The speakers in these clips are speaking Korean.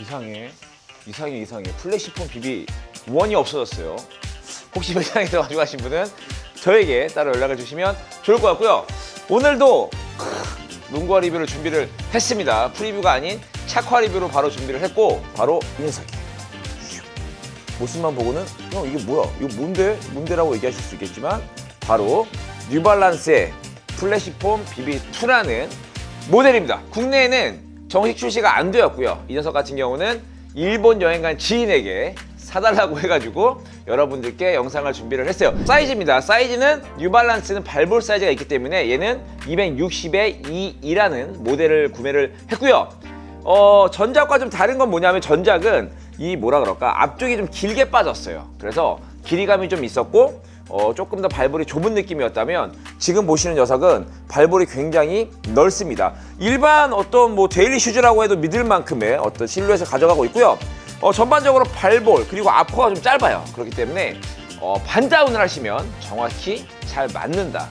이상해. 이상해, 이상해. 플래시폰 비비 원이 없어졌어요. 혹시 매장에서 가져가신 분은 저에게 따로 연락을 주시면 좋을 것 같고요. 오늘도 크, 농구화 리뷰를 준비를 했습니다. 프리뷰가 아닌 착화 리뷰로 바로 준비를 했고 바로 이 녀석이 모습만 보고는 형 이게 뭐야? 이거 뭔데? 뭔데라고 얘기하실 수 있겠지만 바로 뉴발란스의 플래시폼 BB2라는 모델입니다. 국내에는 정식 출시가 안 되었고요. 이 녀석 같은 경우는 일본 여행 간 지인에게 사달라고 해가지고 여러분들께 영상을 준비를 했어요. 사이즈입니다. 사이즈는 뉴발란스는 발볼 사이즈가 있기 때문에 얘는 260에 2라는 모델을 구매를 했고요. 어, 전작과 좀 다른 건 뭐냐면 전작은 이 뭐라 그럴까 앞쪽이 좀 길게 빠졌어요. 그래서 길이감이 좀 있었고 어, 조금 더 발볼이 좁은 느낌이었다면 지금 보시는 녀석은 발볼이 굉장히 넓습니다. 일반 어떤 뭐 데일리 슈즈라고 해도 믿을 만큼의 어떤 실루엣을 가져가고 있고요. 어, 전반적으로 발볼 그리고 앞코가 좀 짧아요. 그렇기 때문에 어, 반다운을 하시면 정확히 잘 맞는다.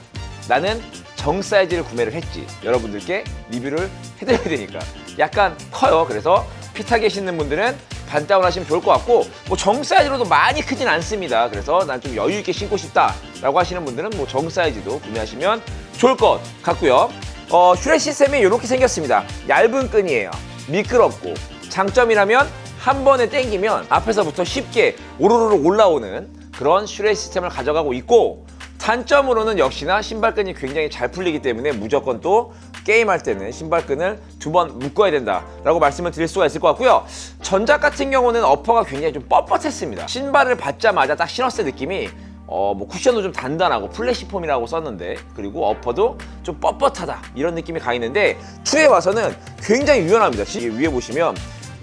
나는 정 사이즈를 구매를 했지. 여러분들께 리뷰를 해드려야 되니까. 약간 커요. 그래서 핏하게 신는 분들은 반다운 하시면 좋을 것 같고 뭐 정 사이즈로도 많이 크진 않습니다. 그래서 난 좀 여유 있게 신고 싶다라고 하시는 분들은 뭐 정 사이즈도 구매하시면 좋을 것 같고요. 어, 슈레 시스템이 이렇게 생겼습니다. 얇은 끈이에요. 미끄럽고 장점이라면 한 번에 땡기면 앞에서부터 쉽게 오르르 올라오는 그런 슈레 시스템을 가져가고 있고 단점으로는 역시나 신발끈이 굉장히 잘 풀리기 때문에 무조건 또 게임할 때는 신발끈을 두 번 묶어야 된다라고 말씀을 드릴 수가 있을 것 같고요. 전작 같은 경우는 어퍼가 굉장히 좀 뻣뻣했습니다. 신발을 받자마자 딱 신었을 때 느낌이 어, 뭐 쿠션도 좀 단단하고 플래시폼이라고 썼는데 그리고 어퍼도 좀 뻣뻣하다 이런 느낌이 가 있는데 2에 와서는 굉장히 유연합니다. 이 위에 보시면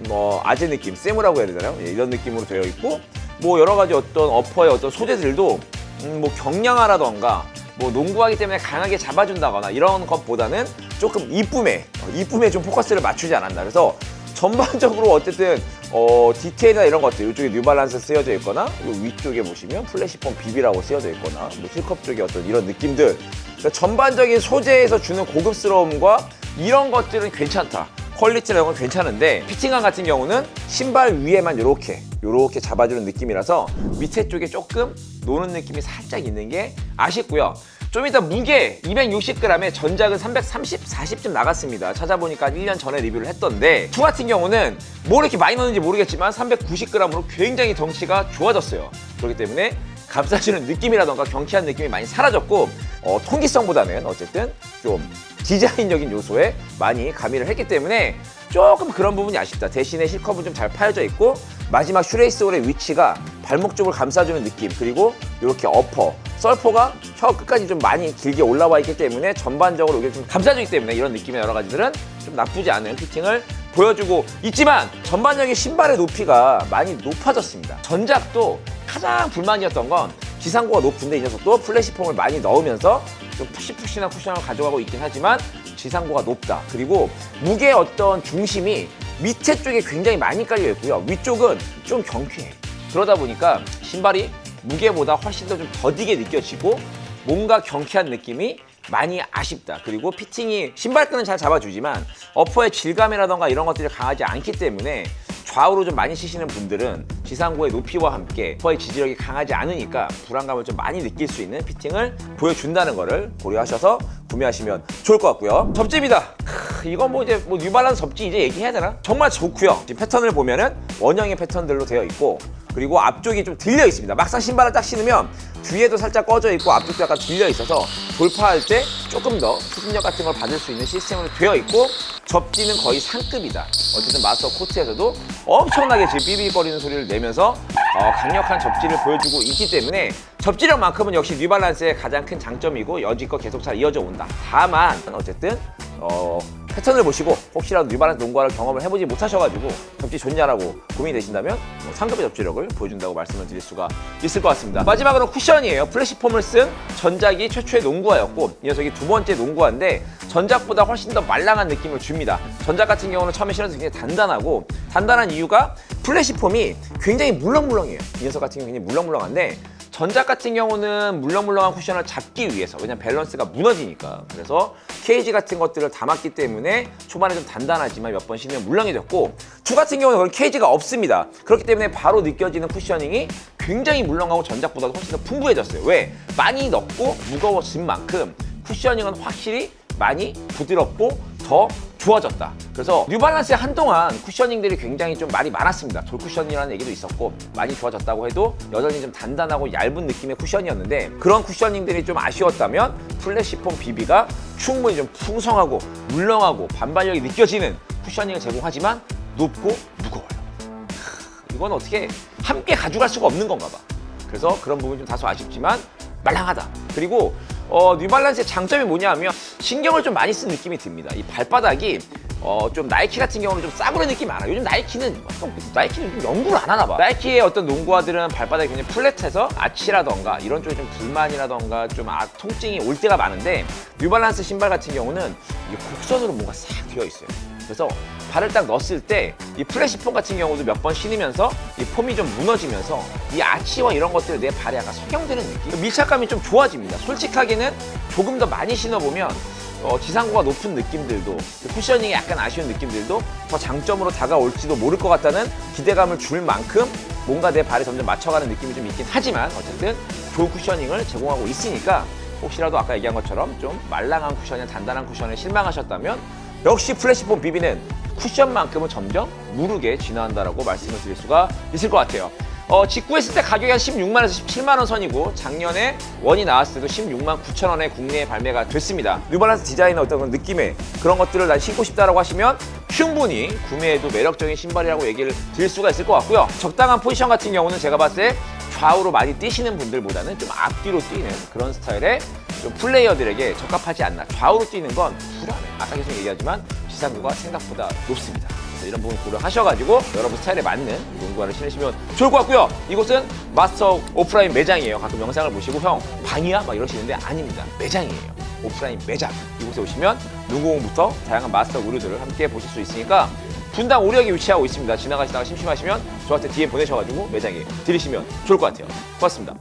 뭐 아재 느낌, 세무라고 해야 되나요? 예, 이런 느낌으로 되어 있고 뭐 여러 가지 어떤 어퍼의 어떤 소재들도 음, 뭐 경량화라던가 뭐 농구하기 때문에 강하게 잡아준다거나 이런 것보다는 조금 이쁨에 어, 이쁨에 좀 포커스를 맞추지 않았나. 그래서 전반적으로 어쨌든 어, 디테일이나 이런 것들 이쪽에 뉴발란스 쓰여져 있거나 이 위쪽에 보시면 플래시폼 비비라고 쓰여져 있거나 뭐 힐컵 쪽에 어떤 이런 느낌들. 그러니까 전반적인 소재에서 주는 고급스러움과 이런 것들은 괜찮다 건 괜찮은데 피팅감 같은 경우는 신발 위에만 이렇게 이렇게 잡아주는 느낌이라서 밑에 쪽에 조금 노는 느낌이 살짝 있는 게 아쉽고요. 좀 이따 무게 260g에 전작은 330, 40쯤 나갔습니다. 찾아보니까 1년 전에 리뷰를 했던데 투 같은 경우는 뭐 이렇게 많이 넣는지 모르겠지만 390g으로 굉장히 덩치가 좋아졌어요. 그렇기 때문에 감싸주는 느낌이라던가 경쾌한 느낌이 많이 사라졌고 어, 통기성보다는 어쨌든 좀 디자인적인 요소에 많이 가미를 했기 때문에 조금 그런 부분이 아쉽다. 대신에 힐컵은 좀 잘 파여져 있고 마지막 슈레이스 홀의 위치가 발목 쪽을 감싸주는 느낌 그리고 이렇게 어퍼 썰포가 혀 끝까지 좀 많이 길게 올라와 있기 때문에 전반적으로 이게 좀 감싸주기 때문에 이런 느낌의 여러 가지들은 좀 나쁘지 않은 피팅을 보여주고 있지만 전반적인 신발의 높이가 많이 높아졌습니다. 전작도 가장 불만이었던 건 지상고가 높은데 이 녀석도 플래시폼을 많이 넣으면서 좀 푸시푸시한 쿠션을 가져가고 있긴 하지만 지상고가 높다. 그리고 무게의 어떤 중심이 밑에 쪽에 굉장히 많이 깔려 있고요. 위쪽은 좀 경쾌해. 그러다 보니까 신발이 무게보다 훨씬 더 좀 더디게 느껴지고 뭔가 경쾌한 느낌이 많이 아쉽다. 그리고 피팅이 신발끈은 잘 잡아주지만 어퍼의 질감이라던가 이런 것들이 강하지 않기 때문에 좌우로 좀 많이 치시는 분들은 지상고의 높이와 함께 어퍼의 지지력이 강하지 않으니까 불안감을 좀 많이 느낄 수 있는 피팅을 보여준다는 것을 고려하셔서 구매하시면 좋을 것 같고요. 접지입니다. 크, 이건 뭐 이제 뭐 뉴발란스 접지 이제 얘기해야 되나? 정말 좋고요. 지금 패턴을 보면은 원형의 패턴들로 되어 있고 그리고 앞쪽이 좀 들려 있습니다. 막상 신발을 딱 신으면 뒤에도 살짝 꺼져 있고 앞쪽도 약간 들려 있어서 돌파할 때 조금 더 추진력 같은 걸 받을 수 있는 시스템으로 되어 있고 접지는 거의 상급이다. 어쨌든 마스터 코트에서도 엄청나게 지금 삐삐거리는 소리를 내면서 어, 강력한 접지를 보여주고 있기 때문에 접지력만큼은 역시 뉴발란스의 가장 큰 장점이고 여지껏 계속 잘 이어져 온다. 다만 어쨌든 어, 패턴을 보시고 혹시라도 뉴발란스 농구화를 경험을 해보지 못하셔가지고 접지 좋냐라고 고민이 되신다면 뭐 상급의 접지력을 보여준다고 말씀을 드릴 수가 있을 것 같습니다. 마지막으로 쿠션이에요. 플래시폼을 쓴 전작이 최초의 농구화였고 이 녀석이 두 번째 농구화인데 전작보다 훨씬 더 말랑한 느낌을 줍니다. 전작 같은 경우는 처음에 때 굉장히 단단하고 단단한 이유가 플래시폼이 굉장히 물렁물렁해요. 이 녀석 같은 경우 굉장히 물렁물렁한데 전작 같은 경우는 물렁물렁한 쿠션을 잡기 위해서 왜냐면 밸런스가 무너지니까 그래서 케이지 같은 것들을 담았기 때문에 초반에 좀 단단하지만 몇 번 신으면 물렁해졌고 투 같은 경우는 그런 케이지가 없습니다 그렇기 때문에 바로 느껴지는 쿠셔닝이 굉장히 물렁하고 전작보다 훨씬 더 풍부해졌어요 왜? 많이 넣고 무거워진 만큼 쿠셔닝은 확실히 많이 부드럽고 더 좋아졌다. 그래서 뉴발란스의 한동안 쿠셔닝들이 굉장히 좀 말이 많았습니다. 돌 쿠셔닝이라는 얘기도 있었고 많이 좋아졌다고 해도 여전히 좀 단단하고 얇은 느낌의 쿠셔닝이었는데 그런 쿠셔닝들이 좀 아쉬웠다면 플래시폼 BB가 충분히 좀 풍성하고 물렁하고 반발력이 느껴지는 쿠셔닝을 제공하지만 높고 무거워요. 하, 이건 어떻게 함께 가져갈 수가 없는 건가 봐. 그래서 그런 부분이 좀 다소 아쉽지만 말랑하다. 그리고 어, 뉴발란스의 장점이 뭐냐 하면 신경을 좀 많이 쓴 느낌이 듭니다. 이 발바닥이 어, 좀 나이키 같은 경우는 좀 싸구려 느낌이 많아. 요즘 나이키는 좀- 나이키는 좀 연구를 안 하나 봐. 나이키의 어떤 농구화들은 발바닥이 굉장히 플랫해서 아치라던가 이런 쪽에 좀 불만이라던가 좀 아, 통증이 올 때가 많은데 뉴발란스 신발 같은 경우는 이게 곡선으로 뭔가 싹 되어 있어요. 그래서 발을 딱 넣었을 때 이 플래시폼 같은 경우도 몇 번 신으면서 이 폼이 좀 무너지면서 이 아치와 이런 것들을 내 발에 약간 성형되는 느낌? 밀착감이 좀 좋아집니다. 솔직하게는 조금 더 많이 신어보면 어, 지상고가 높은 느낌들도 그 쿠셔닝이 약간 아쉬운 느낌들도 더 장점으로 다가올지도 모를 것 같다는 기대감을 줄 만큼 뭔가 내 발에 점점 맞춰가는 느낌이 좀 있긴 하지만 어쨌든 좋은 쿠셔닝을 제공하고 있으니까 혹시라도 아까 얘기한 것처럼 좀 말랑한 쿠션이나 단단한 쿠션에 실망하셨다면 역시 플래시폼 비비는 쿠션만큼은 점점 무르게 진화한다라고 말씀을 드릴 수가 있을 것 같아요. 어, 직구했을 때 가격이 한 16만 원에서 17만 원 선이고 작년에 원이 나왔을 때도 16만 9천 원에 국내에 발매가 됐습니다. 뉴발란스 디자인의 어떤 그런 느낌의 그런 것들을 난 신고 싶다라고 하시면 충분히 구매해도 매력적인 신발이라고 얘기를 드릴 수가 있을 것 같고요. 적당한 포지션 같은 경우는 제가 봤을 때 좌우로 많이 뛰시는 분들보다는 좀 앞뒤로 뛰는 그런 스타일의 좀 플레이어들에게 적합하지 않나. 좌우로 뛰는 건 불안해. 아까 계속 얘기하지만 지상구가 생각보다 높습니다. 그래서 이런 부분 고려하셔가지고 여러분 스타일에 맞는 농구화를 신으시면 좋을 것 같고요. 이곳은 마스터 오프라인 매장이에요. 가끔 영상을 보시고 형 방이야? 막 이러시는데 아닙니다. 매장이에요. 오프라인 매장. 이곳에 오시면 농구공부터 다양한 마스터 의류들을 함께 보실 수 있으니까 분당 오리역에 위치하고 있습니다. 지나가시다가 심심하시면 저한테 DM 보내셔가지고 매장에 들리시면 좋을 것 같아요. 고맙습니다.